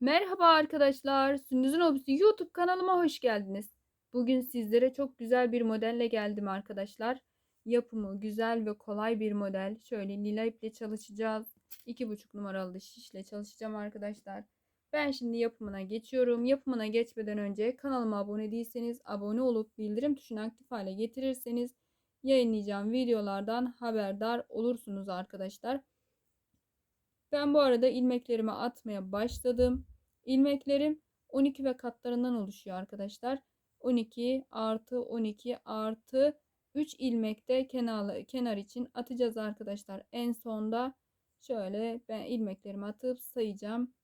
Merhaba arkadaşlar, Sündüz'ün Hobisi YouTube kanalıma hoş geldiniz. Bugün sizlere çok güzel bir modelle geldim arkadaşlar. Yapımı güzel ve kolay bir model. Şöyle lila iple çalışacağız. 2,5 numaralı şişle çalışacağım arkadaşlar. Ben şimdi yapımına geçiyorum. Yapımına geçmeden önce kanalıma abone değilseniz abone olup bildirim tuşunu aktif hale getirirseniz yayınlayacağım videolardan haberdar olursunuz arkadaşlar. Ben bu arada ilmeklerimi atmaya başladım. İlmeklerim 12 ve katlarından oluşuyor arkadaşlar. 12 artı 12 artı 3 ilmek de kenar, kenar için atacağız arkadaşlar. En sonda şöyle ben ilmeklerimi atıp sayacağım.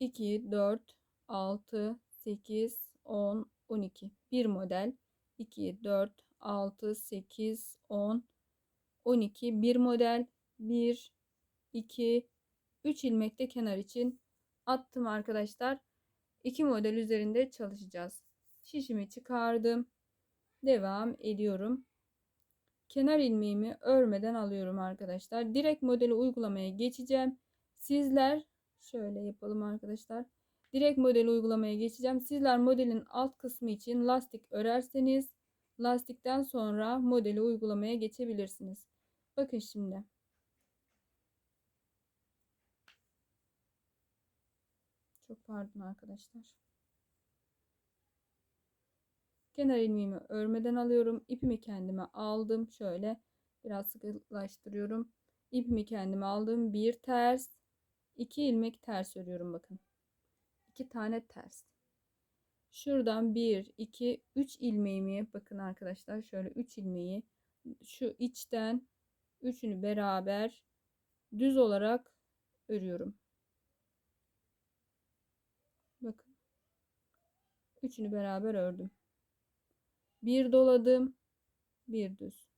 2, 4, 6, 8, 10, 12. Bir model. 2, 4, 6, 8, 10, 12. Bir model. 1, 2, 3 ilmek de kenar için attım arkadaşlar. 2 model üzerinde çalışacağız. Şişimi çıkardım. Devam ediyorum. Kenar ilmeğimi örmeden alıyorum arkadaşlar. Direkt modeli uygulamaya geçeceğim. Sizler şöyle yapalım arkadaşlar. Direkt modeli uygulamaya geçeceğim. Sizler modelin alt kısmı için lastik örerseniz lastikten sonra modeli uygulamaya geçebilirsiniz. Bakın şimdi. Çok pardon arkadaşlar. Kenar ilmeğimi örmeden alıyorum. İpimi kendime aldım. Şöyle biraz sıkılaştırıyorum. İpimi kendime aldım. Bir ters. iki ilmek ters örüyorum bakın. iki tane ters. Şuradan bir, iki, üç ilmeğimi bakın arkadaşlar. Şöyle üç ilmeği şu içten üçünü beraber düz olarak örüyorum. Bakın. Üçünü beraber ördüm. Bir doladım. Bir düz.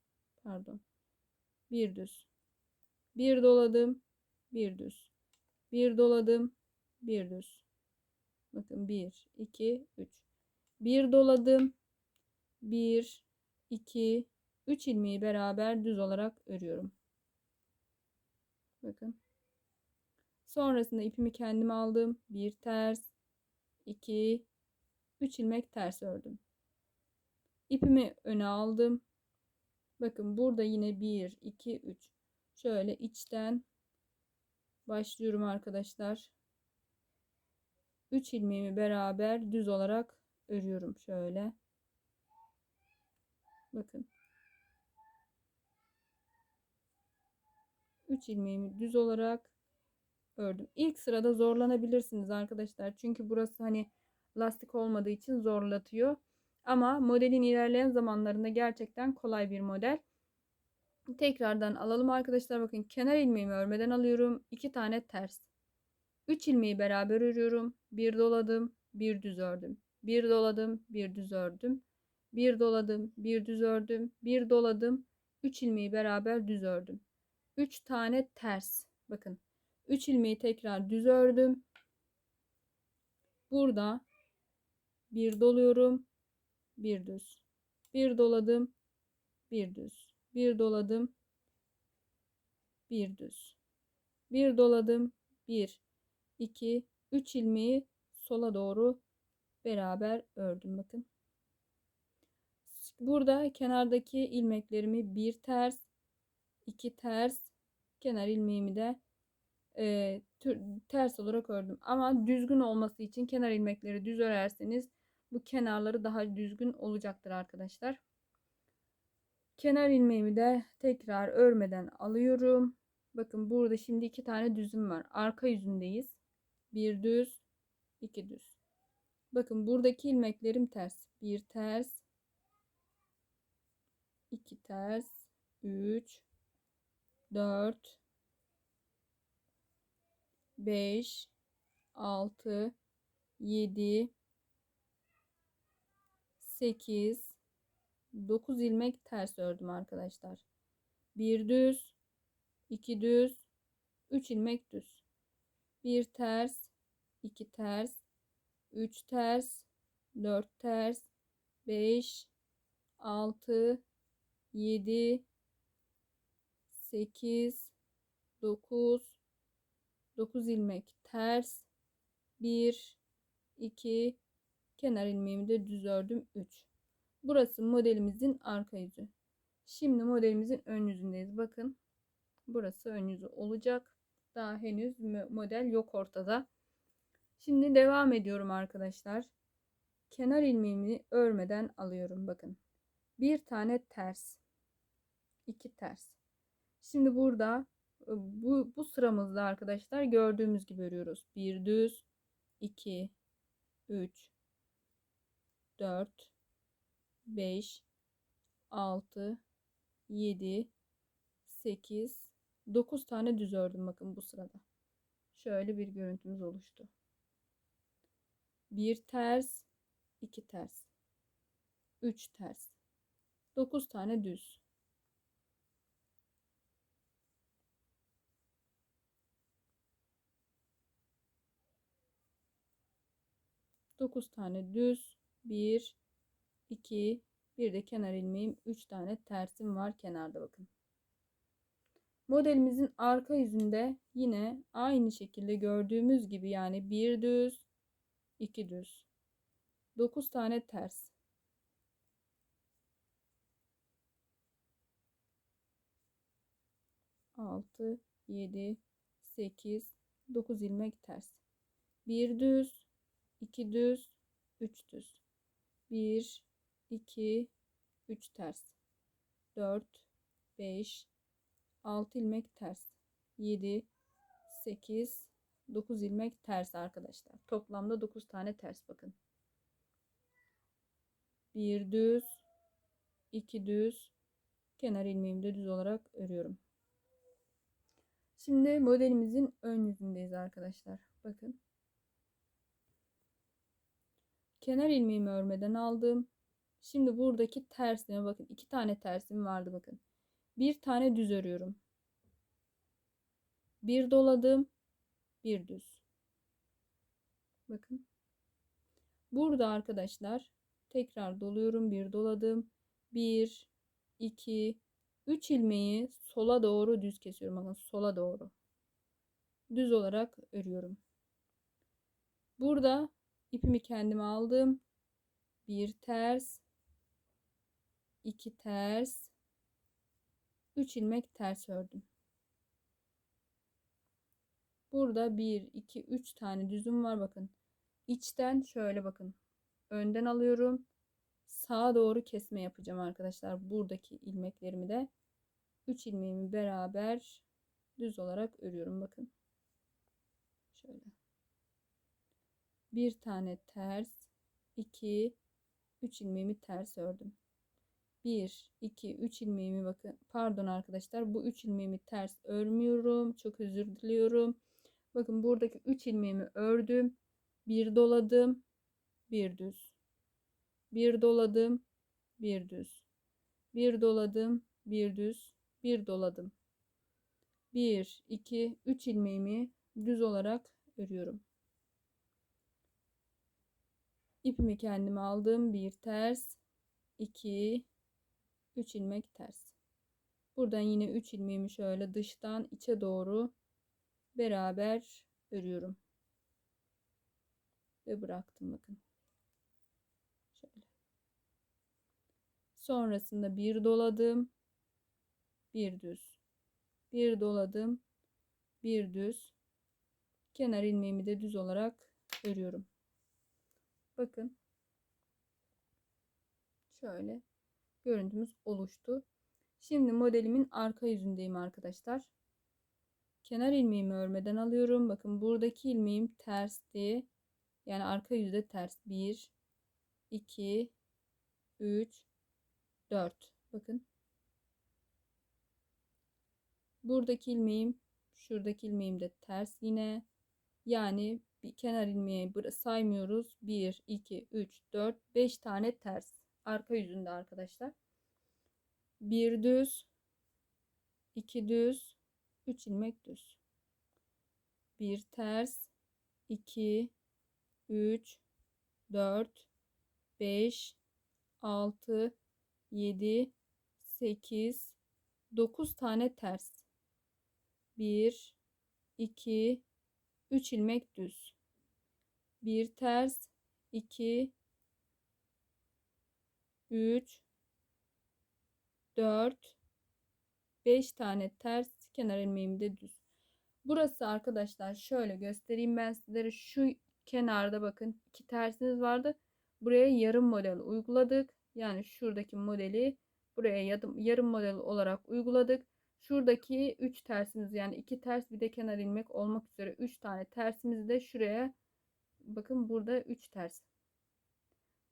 Pardon. Bir düz. Bir doladım. Bir düz. Bir doladım. Bir düz. Bakın bir, iki, üç. Bir doladım. Bir, iki, üç ilmeği beraber düz olarak örüyorum. Bakın. Sonrasında ipimi kendime aldım. Bir ters, 2 3 ilmek ters ördüm. İpimi öne aldım. Bakın burada yine 1 2 3 şöyle içten başlıyorum arkadaşlar. 3 ilmeğimi beraber düz olarak örüyorum şöyle. Bakın. 3 ilmeğimi düz olarak ördüm. İlk sırada zorlanabilirsiniz arkadaşlar. Çünkü burası hani lastik olmadığı için zorlatıyor. Ama modelin ilerleyen zamanlarında gerçekten kolay bir model. Tekrardan alalım arkadaşlar. Bakın kenar ilmeğimi örmeden alıyorum. 2 tane ters. 3 ilmeği beraber örüyorum. Bir doladım, bir düz ördüm. Bir doladım, bir düz ördüm. Bir doladım, bir düz ördüm. Bir doladım, 3 ilmeği beraber düz ördüm. 3 tane ters. Bakın 3 ilmeği tekrar düz ördüm. Burada bir doluyorum. Bir düz. Bir doladım. Bir düz. Bir doladım. Bir düz. Bir doladım. Bir, iki, üç ilmeği sola doğru beraber ördüm. Bakın. Burada kenardaki ilmeklerimi bir ters, iki ters, kenar ilmeğimi de e, ters olarak ördüm. Ama düzgün olması için kenar ilmekleri düz örerseniz bu kenarları daha düzgün olacaktır arkadaşlar. Kenar ilmeğimi de tekrar örmeden alıyorum. Bakın burada şimdi iki tane düzüm var. Arka yüzündeyiz. Bir düz, iki düz. Bakın buradaki ilmeklerim ters. Bir ters, iki ters, üç, dört, 5 6 7 8 9 ilmek ters ördüm arkadaşlar. Bir düz, iki düz, üç ilmek düz. Bir ters, iki ters, üç ters, dört ters, beş, altı, yedi, sekiz, dokuz, 9 ilmek ters 1 2 kenar ilmeğimi de düz ördüm 3 burası modelimizin arka yüzü. Şimdi modelimizin ön yüzündeyiz. Bakın burası ön yüzü olacak. Daha henüz model yok ortada. Şimdi devam ediyorum arkadaşlar. Kenar ilmeğimi örmeden alıyorum bakın. Bir tane ters. İki ters. Şimdi burada bu, bu sıramızda arkadaşlar gördüğümüz gibi örüyoruz. 1 düz, 2, 3, 4, 5, 6, 7, 8, 9 tane düz ördüm bakın bu sırada. Şöyle bir görüntümüz oluştu. Bir ters, iki ters, üç ters, 9 tane düz. 9 tane düz 1 2 bir de kenar ilmeğim 3 tane tersim var kenarda bakın. Modelimizin arka yüzünde yine aynı şekilde gördüğümüz gibi yani bir düz 2 düz 9 tane ters altı yedi sekiz dokuz ilmek ters bir düz 2 düz, 3 düz. 1, 2, 3 ters. 4, 5, 6 ilmek ters. 7, 8, 9 ilmek ters arkadaşlar. Toplamda 9 tane ters bakın. 1 düz, 2 düz, kenar ilmeğimi de düz olarak örüyorum. Şimdi modelimizin ön yüzündeyiz arkadaşlar. Bakın. Kenar ilmeğimi örmeden aldım. Şimdi buradaki tersime bakın. iki tane tersim vardı bakın. Bir tane düz örüyorum. Bir doladım. Bir düz. Bakın. Burada arkadaşlar tekrar doluyorum. Bir doladım. Bir, iki, üç ilmeği sola doğru düz kesiyorum. Bakın sola doğru. Düz olarak örüyorum. Burada İpimi kendime aldım. Bir ters. iki ters. Üç ilmek ters ördüm. Burada bir, iki, üç tane düzüm var bakın. İçten şöyle bakın. Önden alıyorum. Sağa doğru kesme yapacağım arkadaşlar. Buradaki ilmeklerimi de 3 ilmeğimi beraber düz olarak örüyorum bakın. Şöyle bir tane ters 2 3 ilmeğimi ters ördüm. 1 2 3 ilmeğimi bakın. Pardon arkadaşlar bu 3 ilmeğimi ters örmüyorum. Çok özür diliyorum. Bakın buradaki 3 ilmeğimi ördüm. Bir doladım bir düz. Bir doladım bir düz. Bir doladım bir düz. Bir doladım. 1 2 3 ilmeğimi düz olarak örüyorum İpimi kendime aldım. Bir ters, iki, üç ilmek ters. Buradan yine üç ilmeğimi şöyle dıştan içe doğru beraber örüyorum. Ve bıraktım bakın. Şöyle. Sonrasında bir doladım. Bir düz. Bir doladım. Bir düz. Kenar ilmeğimi de düz olarak örüyorum. Bakın. Şöyle görüntümüz oluştu. Şimdi modelimin arka yüzündeyim arkadaşlar. Kenar ilmeğimi örmeden alıyorum. Bakın buradaki ilmeğim tersti. Yani arka yüzde ters. 1 2 3 4. Bakın. Buradaki ilmeğim şuradaki ilmeğim de ters yine. Yani bir kenar ilmeği saymıyoruz. 1, 2, 3, 4, 5 tane ters. Arka yüzünde arkadaşlar. Bir düz, iki düz, üç ilmek düz. Bir ters, 2, 3, 4, 5, 6, 7, 8, 9 tane ters. 1, 2, 3 ilmek düz. 1 ters, 2 3 4 5 tane ters kenar ilmeğim de düz. Burası arkadaşlar şöyle göstereyim ben sizlere. Şu kenarda bakın iki tersiniz vardı. Buraya yarım model uyguladık. Yani şuradaki modeli buraya yarım model olarak uyguladık. Şuradaki 3 tersimiz yani 2 ters bir de kenar ilmek olmak üzere 3 tane tersimizi de şuraya bakın burada 3 ters.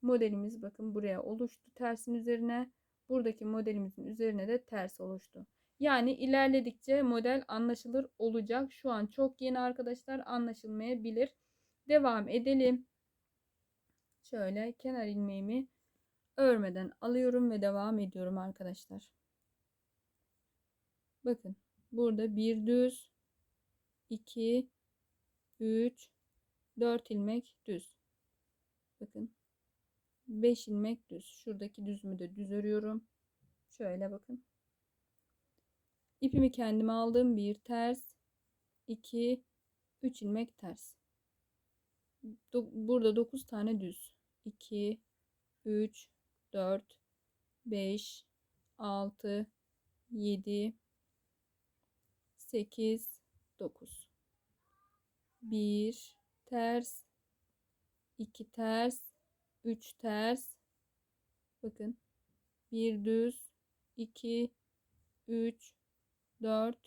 Modelimiz bakın buraya oluştu tersin üzerine. Buradaki modelimizin üzerine de ters oluştu. Yani ilerledikçe model anlaşılır olacak. Şu an çok yeni arkadaşlar anlaşılmayabilir. Devam edelim. Şöyle kenar ilmeğimi örmeden alıyorum ve devam ediyorum arkadaşlar. Bakın burada bir düz, 2, 3, 4 ilmek düz. Bakın 5 ilmek düz. Şuradaki düzümü de düz örüyorum. Şöyle bakın. İpimi kendime aldım. Bir ters, 2, 3 ilmek ters. Burada 9 tane düz. 2, 3, 4, 5, 6, 7, 8, 9. 1 ters, 2 ters, 3 ters. Bakın. 1 düz, 2, 3, 4,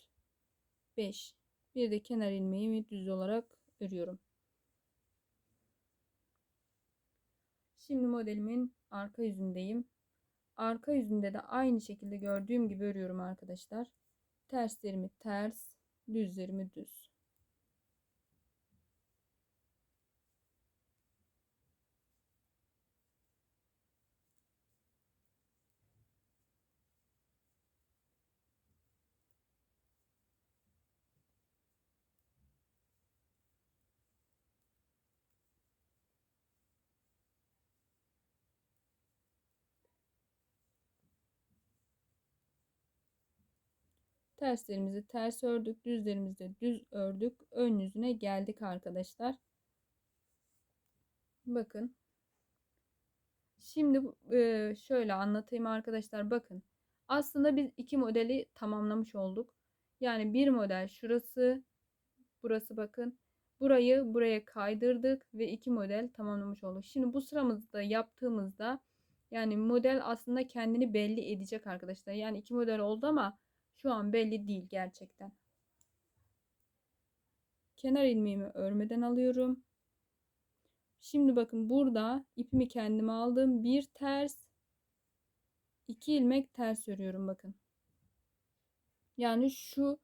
5. Bir de kenar ilmeğimi düz olarak örüyorum. Şimdi modelimin arka yüzündeyim. Arka yüzünde de aynı şekilde gördüğüm gibi örüyorum arkadaşlar. Terslerimi ters, düzlerimi düz. Terslerimizi ters ördük. Düzlerimizi de düz ördük. Ön yüzüne geldik arkadaşlar. Bakın. Şimdi e, şöyle anlatayım arkadaşlar. Bakın. Aslında biz iki modeli tamamlamış olduk. Yani bir model şurası. Burası bakın. Burayı buraya kaydırdık ve iki model tamamlamış olduk. Şimdi bu sıramızda yaptığımızda yani model aslında kendini belli edecek arkadaşlar. Yani iki model oldu ama şu an belli değil gerçekten. Kenar ilmeğimi örmeden alıyorum. Şimdi bakın burada ipimi kendime aldım. Bir ters, iki ilmek ters örüyorum bakın. Yani şu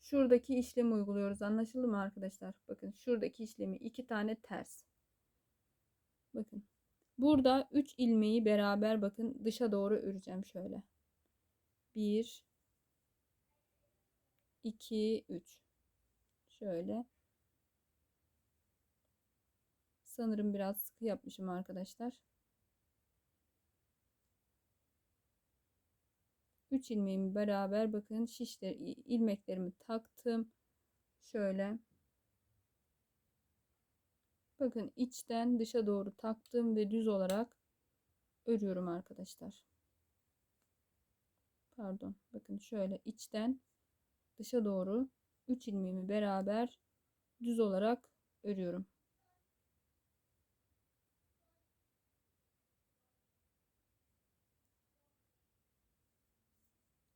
şuradaki işlemi uyguluyoruz. Anlaşıldı mı arkadaşlar? Bakın şuradaki işlemi iki tane ters. Bakın. Burada 3 ilmeği beraber bakın dışa doğru öreceğim şöyle. 1 2 3 şöyle. Sanırım biraz sıkı yapmışım arkadaşlar. 3 ilmeğimi beraber bakın şişler ilmeklerimi taktım. Şöyle. Bakın içten dışa doğru taktım ve düz olarak örüyorum arkadaşlar. Pardon bakın şöyle içten dışa doğru 3 ilmeğimi beraber düz olarak örüyorum.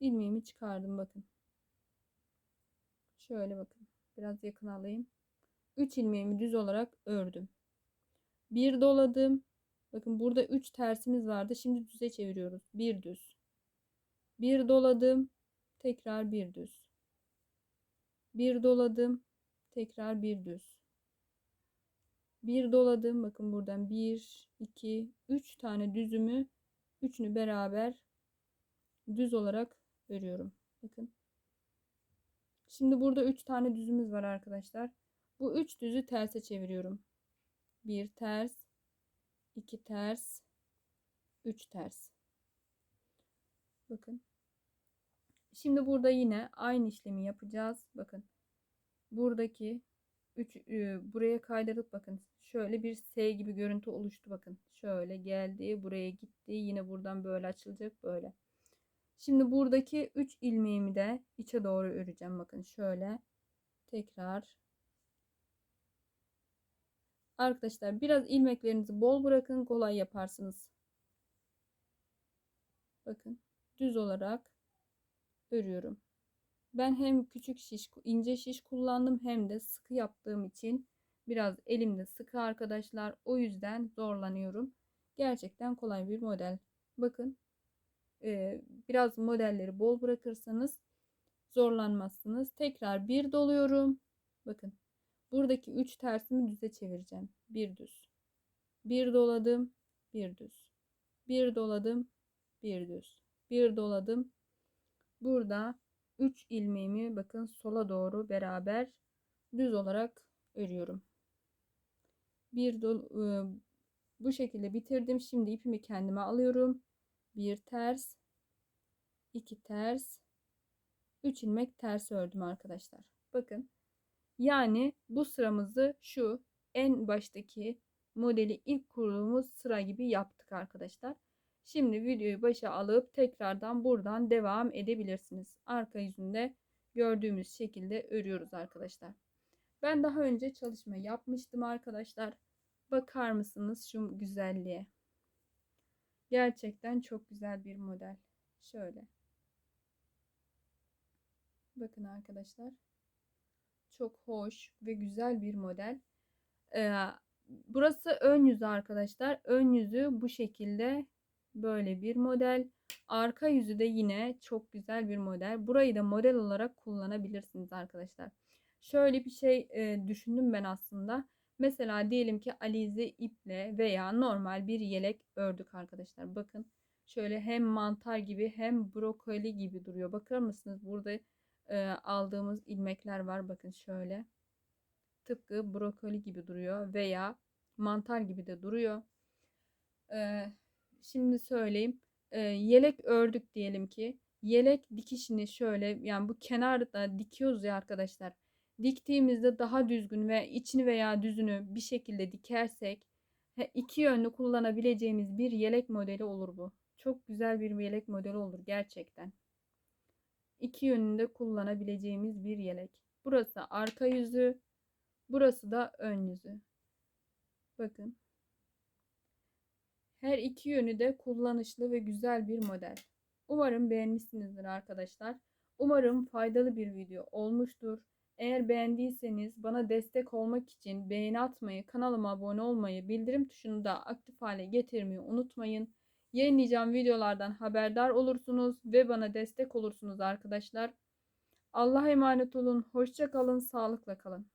ilmeğimi çıkardım bakın. Şöyle bakın. Biraz yakın alayım. 3 ilmeğimi düz olarak ördüm. Bir doladım. Bakın burada 3 tersimiz vardı. Şimdi düze çeviriyoruz. Bir düz. Bir doladım. Tekrar bir düz bir doladım tekrar bir düz. Bir doladım bakın buradan 1 2 3 tane düzümü üçünü beraber düz olarak örüyorum. Bakın. Şimdi burada 3 tane düzümüz var arkadaşlar. Bu 3 düzü terse çeviriyorum. Bir ters iki ters 3 ters. Bakın Şimdi burada yine aynı işlemi yapacağız. Bakın. Buradaki 3 buraya kaydırıp bakın şöyle bir S gibi görüntü oluştu bakın. Şöyle geldi, buraya gitti. Yine buradan böyle açılacak böyle. Şimdi buradaki 3 ilmeğimi de içe doğru öreceğim. Bakın şöyle tekrar Arkadaşlar biraz ilmeklerinizi bol bırakın kolay yaparsınız. Bakın düz olarak örüyorum. Ben hem küçük şiş, ince şiş kullandım hem de sıkı yaptığım için biraz elimde sıkı arkadaşlar. O yüzden zorlanıyorum. Gerçekten kolay bir model. Bakın e, biraz modelleri bol bırakırsanız zorlanmazsınız. Tekrar bir doluyorum. Bakın buradaki 3 tersimi düze çevireceğim. Bir düz. Bir doladım. Bir düz. Bir doladım. Bir düz. Bir doladım. Burada 3 ilmeğimi bakın sola doğru beraber düz olarak örüyorum. Bir dol ıı, bu şekilde bitirdim. Şimdi ipimi kendime alıyorum. Bir ters, iki ters, üç ilmek ters ördüm arkadaşlar. Bakın. Yani bu sıramızı şu en baştaki modeli ilk kurduğumuz sıra gibi yaptık arkadaşlar. Şimdi videoyu başa alıp tekrardan buradan devam edebilirsiniz. Arka yüzünde gördüğümüz şekilde örüyoruz arkadaşlar. Ben daha önce çalışma yapmıştım arkadaşlar. Bakar mısınız şu güzelliğe? Gerçekten çok güzel bir model. Şöyle. Bakın arkadaşlar. Çok hoş ve güzel bir model. Ee, burası ön yüzü arkadaşlar. Ön yüzü bu şekilde böyle bir model. Arka yüzü de yine çok güzel bir model. Burayı da model olarak kullanabilirsiniz arkadaşlar. Şöyle bir şey e, düşündüm ben aslında. Mesela diyelim ki alize iple veya normal bir yelek ördük arkadaşlar. Bakın şöyle hem mantar gibi hem brokoli gibi duruyor. Bakar mısınız? Burada e, aldığımız ilmekler var. Bakın şöyle. Tıpkı brokoli gibi duruyor veya mantar gibi de duruyor. Ee, şimdi söyleyeyim. Ee, yelek ördük diyelim ki. Yelek dikişini şöyle yani bu kenarda dikiyoruz ya arkadaşlar. Diktiğimizde daha düzgün ve içini veya düzünü bir şekilde dikersek iki yönlü kullanabileceğimiz bir yelek modeli olur bu. Çok güzel bir yelek modeli olur gerçekten. İki yönünde kullanabileceğimiz bir yelek. Burası arka yüzü, burası da ön yüzü. Bakın. Her iki yönü de kullanışlı ve güzel bir model. Umarım beğenmişsinizdir arkadaşlar. Umarım faydalı bir video olmuştur. Eğer beğendiyseniz bana destek olmak için beğeni atmayı, kanalıma abone olmayı, bildirim tuşunu da aktif hale getirmeyi unutmayın. Yayınlayacağım videolardan haberdar olursunuz ve bana destek olursunuz arkadaşlar. Allah'a emanet olun. Hoşça kalın, sağlıkla kalın.